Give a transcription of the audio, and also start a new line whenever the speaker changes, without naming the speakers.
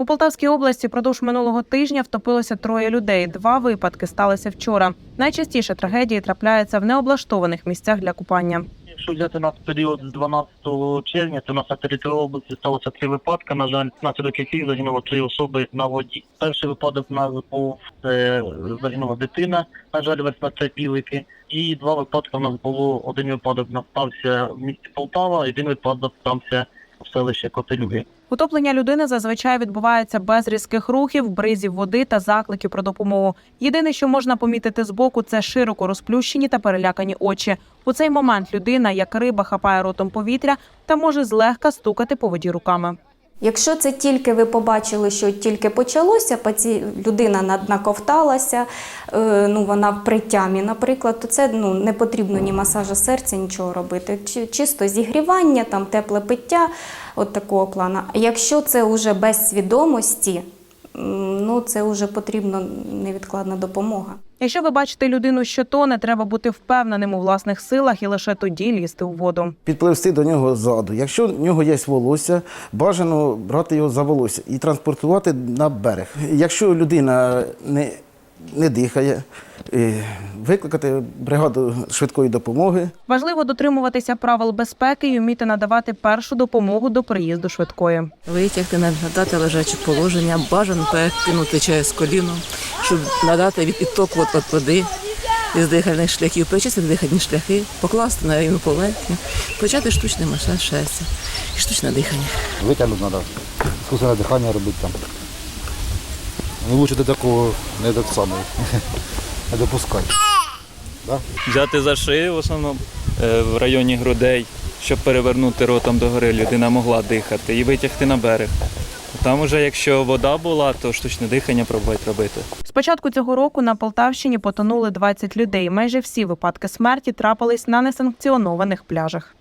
У Полтавській області продовж минулого тижня втопилося троє людей. Два випадки сталися вчора. Найчастіше трагедії трапляються в необлаштованих місцях для купання.
Якщо взяти нас період з 12 червня, то на території області сталося три випадки. На жаль, внаслідок яких загинуло три особи на воді. Перший випадок у нас був це загинула дитина, на жаль, ВСПЦ Пілики. І два випадки у нас було. Один випадок у нас стався в місті Полтава, один випадок стався в селищі Котелюги.
Утоплення людини зазвичай відбувається без різких рухів, бризів води та закликів про допомогу. Єдине, що можна помітити збоку, це широко розплющені та перелякані очі. У цей момент людина, як риба, хапає ротом повітря та може злегка стукати по воді руками.
Якщо це тільки ви побачили, що тільки почалося, паці... людина наковталася, е, ну вона в притямі, наприклад, то це ну, не потрібно ні масажа серця, нічого робити. Чи- Чисто зігрівання, там тепле пиття, от такого плану. А якщо це вже без свідомості, ну це вже потрібна невідкладна допомога.
Якщо ви бачите людину, що тоне, треба бути впевненим у власних силах і лише тоді лізти у воду.
підпливсти до нього ззаду. Якщо в нього є волосся, бажано брати його за волосся і транспортувати на берег. Якщо людина не, не дихає, е, викликати бригаду швидкої допомоги.
Важливо дотримуватися правил безпеки і вміти надавати першу допомогу до приїзду швидкої.
Витягти, надати лежаче положення, бажано перекинути через коліно, щоб надати від відтоку от, от води із дихальних шляхів, перечистити дихальні шляхи, покласти на рівну поверхню, почати штучний масаж серця і штучне дихання.
Витягнути треба, искусственне дихання робити там. Ну, лучше до такого не до самого, не допускати.
взяти за шию в основному е, в районі грудей, щоб перевернути ротом догори, людина могла дихати і витягти на берег. Там уже, якщо вода була, то штучне дихання пробувати робити.
З початку цього року на Полтавщині потонули 20 людей. Майже всі випадки смерті трапились на несанкціонованих пляжах.